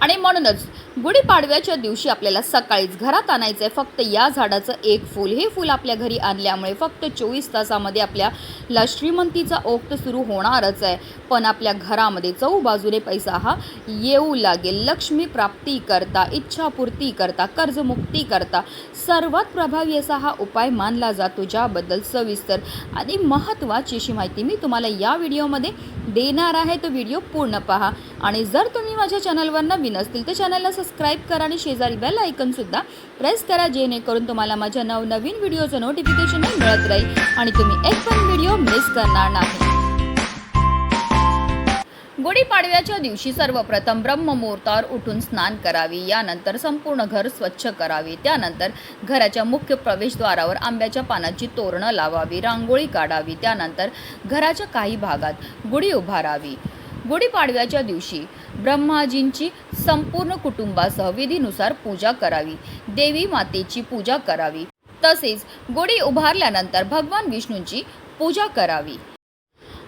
आणि म्हणूनच गुढीपाडव्याच्या दिवशी आपल्याला सकाळीच घरात आणायचं आहे फक्त या झाडाचं एक फूल हे फूल आपल्या घरी आणल्यामुळे फक्त चोवीस तासामध्ये आपल्याला श्रीमंतीचा ओघ सुरू होणारच आहे. पण आपल्या घरामध्ये चौबाजूने पैसा हा येऊ लागेल. लक्ष्मी प्राप्ती करता इच्छापूर्ती करता कर्जमुक्ती करता सर्वात प्रभावी असा हा उपाय मानला जातो. ज्याबद्दल सविस्तर आणि महत्त्वाची अशी माहिती मी तुम्हाला या व्हिडिओमध्ये देणार आहे तो व्हिडिओ पूर्ण पहा. आणि जर तुम्ही माझ्या चॅनलवर नवीन असतील तर चॅनलला सबस्क्राईब करा आणि शेजारी बेल आयकनसुद्धा प्रेस करा जेणेकरून तुम्हाला माझ्या नवनवीन व्हिडिओचं नोटिफिकेशन मिळत राहील. आणि तुम्ही एक पण व्हिडिओ मिस करणार नाही. गुढीपाडव्याच्या दिवशी सर्वप्रथम ब्रह्ममुहूर्तावर उठून स्नान करावे. यानंतर संपूर्ण घर स्वच्छ करावे. त्यानंतर घराच्या मुख्य प्रवेशद्वारावर आंब्याच्या पानाची तोरणं लावावी रांगोळी काढावी. त्यानंतर घराच्या काही भागात गुढी उभारावी. गुढीपाडव्याच्या दिवशी ब्रह्माजींची संपूर्ण कुटुंबासह विधीनुसार पूजा करावी. देवी मातेची पूजा करावी. तसेच गुढी उभारल्यानंतर भगवान विष्णूंची पूजा करावी.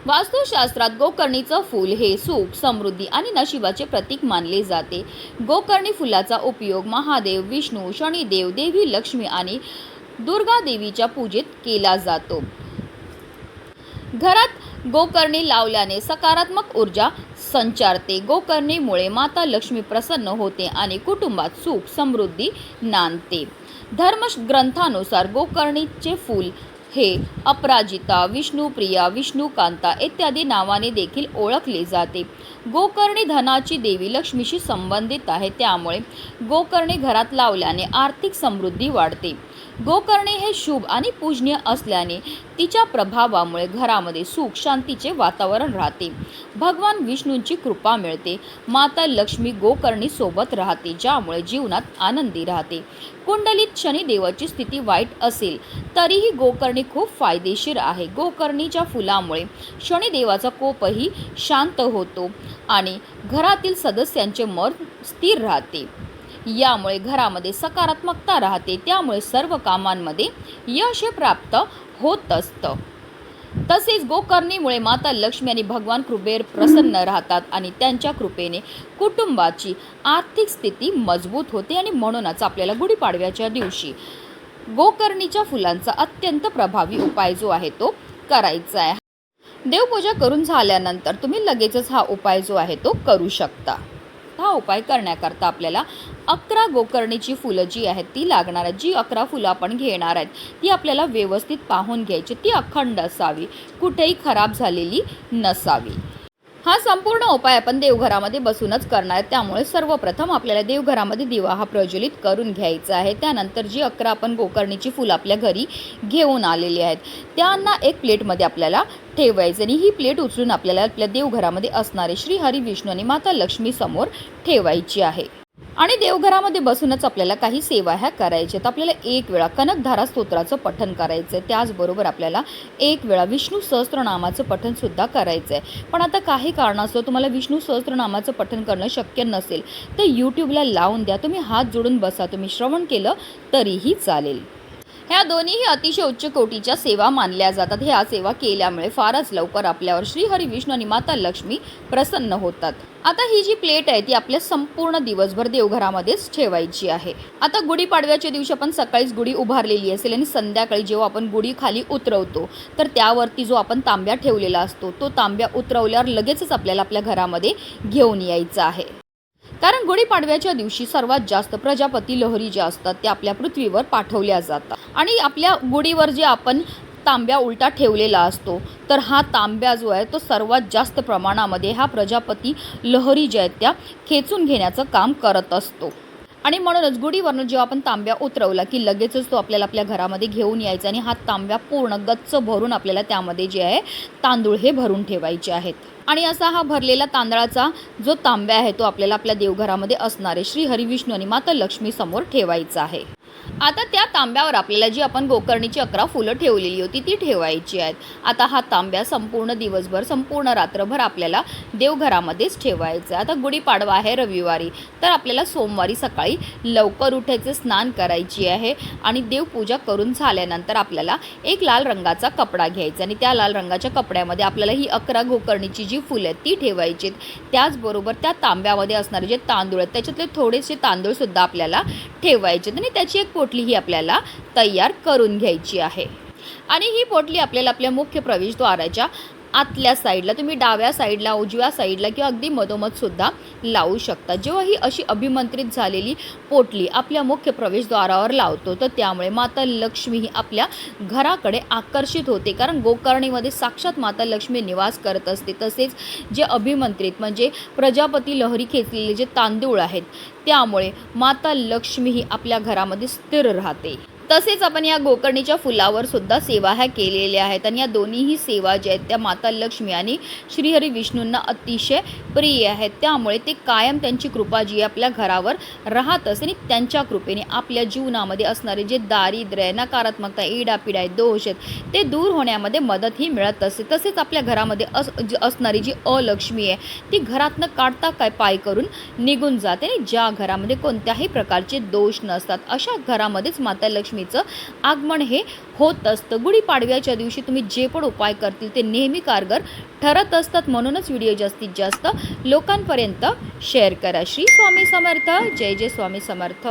वास्तुशास्त्रात गोकर्णीचं फूल हे सुख समृद्धी आणि नशिबाचे प्रतीक मानले जाते. गोकर्णी फुलाचा उपयोग महादेव विष्णू शनिदेव देवी लक्ष्मी आणि दुर्गा देवीच्या पूजेत केला जातो. घरात गोकर्णी लावल्याने सकारात्मक ऊर्जा संचारते. गोकर्णीमुळे माता लक्ष्मी प्रसन्न होते आणि कुटुंबात सुख समृद्धी नांदते. धर्मग्रंथानुसार गोकर्णीचे फूल हे अपराजिता विष्णुप्रिया विष्णुकांता इत्यादी नावाने देखील ओळखले जाते. गोकर्णी धनाची देवी लक्ष्मीशी संबंधित आहे त्यामुळे गोकर्णी घरात लावल्याने आर्थिक समृद्धी वाढते. गोकर्णे हे शुभ आणि पूजनीय असल्याने तिच्या प्रभावामुळे घरामध्ये सुख शांतीचे वातावरण राहते. भगवान विष्णूंची कृपा मिळते. माता लक्ष्मी गोकर्णी सोबत राहते ज्यामुळे जीवनात आनंदी राहते. कुंडलीत शनिदेवाची स्थिती वाईट असेल तरीही गोकर्णी खूप फायदेशीर आहे. गोकर्णीच्या फुलामुळे शनिदेवाचा कोपही शांत होतो आणि घरातील सदस्यांचे मन स्थिर राहते. यामुळे घरामध्ये सकारात्मकता राहते त्यामुळे सर्व कामांमध्ये यश प्राप्त होत असतं. तसेच गोकर्णीमुळे माता लक्ष्मी आणि भगवान कृपेर प्रसन्न राहतात आणि त्यांच्या कृपेने कुटुंबाची आर्थिक स्थिती मजबूत होते आणि म्हणूनच आपल्याला गुढीपाडव्याच्या दिवशी गोकर्णीच्या फुलांचा अत्यंत प्रभावी उपाय जो आहे तो करायचा आहे. देवपूजा करून झाल्यानंतर तुम्ही लगेचच हा उपाय जो आहे तो करू शकता. हा उपाय करण्याकरता आपल्याला अकरा गोकर्णीची फुलं जी आहेत ती लागणार आहेत. जी अकरा फुलं आपण घेणार आहेत ती आपल्याला व्यवस्थित पाहून घ्यायची. ती अखंड असावी. कुठेही खराब झालेली नसावी. हा संपूर्ण उपाय आपण देवघरामध्ये बसूनच करणार त्यामुळे सर्वप्रथम आपल्याला देवघरामध्ये दिवा हा प्रज्वलित करून घ्यायचा आहे. त्यानंतर जी अकरा आपण गोकर्णीची फुलं आपल्या घरी घेऊन आलेली आहेत त्यांना एक प्लेटमध्ये आपल्याला ठेवायचं आणि ही प्लेट उचलून आपल्याला आपल्या देवघरामध्ये असणारे श्री हरी विष्णू आणि माता लक्ष्मी समोर ठेवायची आहे. आणि देवघरामध्ये बसूनच आपल्याला काही सेवा ह्या करायच्या आहेत. आपल्याला एक वेळा कनकधारा स्तोत्राचं पठन करायचं आहे त्याचबरोबर आपल्याला एक वेळा विष्णू सहस्त्रनामाचं पठनसुद्धा करायचं आहे पण आता काही कारणास्तव तुम्हाला विष्णू सहस्त्रनामाचं पठन करणं शक्य नसेल तर यूट्यूबला लावून द्या. तुम्ही हात जोडून बसा. तुम्ही श्रवण केलं तरीही चालेल. ह्या दोन्हीही अतिशय उच्च कोटीच्या सेवा मानल्या जातात. ह्या सेवा केल्यामुळे फारच लवकर आपल्यावर श्री विष्णू आणि माता लक्ष्मी प्रसन्न होतात. आता ही जी प्लेट आहे ती आपल्या संपूर्ण दिवसभर देवघरामध्येच ठेवायची आहे. आता गुढीपाडव्याच्या दिवशी आपण सकाळीच गुढी उभारलेली असेल आणि संध्याकाळी जेव्हा आपण गुढी खाली उतरवतो तर त्यावरती जो आपण तांब्या ठेवलेला असतो तो तांब्या उतरवल्यावर लगेचच आपल्याला आपल्या घरामध्ये घेऊन यायचा आहे. कारण गुढीपाडव्याच्या दिवशी सर्वात जास्त प्रजापती लहरी ज्या असतात त्या आपल्या पृथ्वीवर पाठवल्या जातात. आणि आपल्या गुढीवर जे आपण तांब्या उलटा ठेवलेला असतो तर हा तांब्या जो आहे तो सर्वात जास्त प्रमाणामध्ये हा प्रजापती लहरी ज्या आहेत त्या खेचून घेण्याचं काम करत असतो. आणि म्हणूनच गुढीवरनं जेव्हा आपण तांब्या उतरवला की लगेचच तो आपल्याला आपल्या घरामध्ये घेऊन यायचा आणि हा तांब्या पूर्ण गच्च भरून आपल्याला त्यामध्ये जे आहे तांदूळ हे भरून ठेवायचे आहेत. आणि असा हा भरलेला तांदळाचा जो तांब्या आहे तो आपल्याला आपल्या देवघरामध्ये असणारे श्री हरिविष्णू आणि माता लक्ष्मी समोर ठेवायचा आहे. आता त्या तांब्यावर आपल्याला जी आपण गोकर्णीची अकरा फुलं ठेवलेली होती ती ठेवायची आहेत. आता हा तांब्या संपूर्ण दिवसभर संपूर्ण रात्रभर आपल्याला देवघरामध्येच ठेवायचा आहे. आता गुढीपाडवा आहे रविवारी तर आपल्याला सोमवारी सकाळी लवकर उठायचे स्नान करायची आहे आणि देवपूजा करून झाल्यानंतर आपल्याला एक लाल रंगाचा कपडा घ्यायचा आणि त्या लाल रंगाच्या कपड्यामध्ये आपल्याला ही अकरा गोकर्णीची जी फुलं आहेत ती ठेवायची आहेत. त्याचबरोबर त्या तांब्यामध्ये असणारे जे तांदूळ आहेत त्याच्यातले थोडेसे तांदूळसुद्धा आपल्याला ठेवायचे आहेत. आणि त्याची एक पोटली ही आपल्याला तयार करून घ्यायची आहे. आणि ही पोटली आपल्याला आपल्या मुख्य प्रवेशद्वाराच्या आतल्या साईडला तुम्ही डाव्या साईडला उजव्या साईडला किंवा अगदी मधोमध सुद्धा लावू शकता. जेव्हा ही अशी अभिमंत्रित झालेली पोटली आपल्या मुख्य प्रवेशद्वारावर लावतो तर त्यामुळे माता लक्ष्मी ही आपल्या घराकडे आकर्षित होते. कारण गोकर्णीमध्ये साक्षात माता लक्ष्मी निवास करत असते. तसेच जे अभिमंत्रित म्हणजे प्रजापती लहरी खेचलेले जे तांदूळ आहेत त्यामुळे माता लक्ष्मी ही आपल्या घरामध्ये स्थिर राहते. तसेच आपण या गोकर्णीच्या फुलावर सुद्धा सेवा ह्या केलेल्या आहेत. आणि या दोन्हीही सेवा ज्या आहेत त्या माता लक्ष्मी आणि श्रीहरी विष्णूंना अतिशय प्रिय आहेत. त्यामुळे ते कायम त्यांची कृपा जी आहे आपल्या घरावर राहत असते आणि त्यांच्या कृपेने आपल्या जीवनामध्ये असणारे जे दारिद्र्य आहे नकारात्मकता इडापिडा आहे दोष आहेत ते दूर होण्यामध्ये मदत ही मिळत असते. तसेच आपल्या घरामध्ये अस जी असणारी जी अलक्ष्मी आहे ती घरातनं काढता काय पाय करून निघून जाते आणि ज्या घरामध्ये कोणत्याही प्रकारचे दोष नसतात अशा घरामध्येच माता लक्ष्मी लक्ष्मीचं आगमन हे होत असतं. गुढीपाडव्याच्या दिवशी तुम्ही जे पण उपाय करतील ते नेहमी कारगर ठरत असतात. म्हणूनच व्हिडिओ जास्तीत जास्त लोकांपर्यंत शेअर करा. श्री स्वामी समर्थ. जय जय स्वामी समर्थ.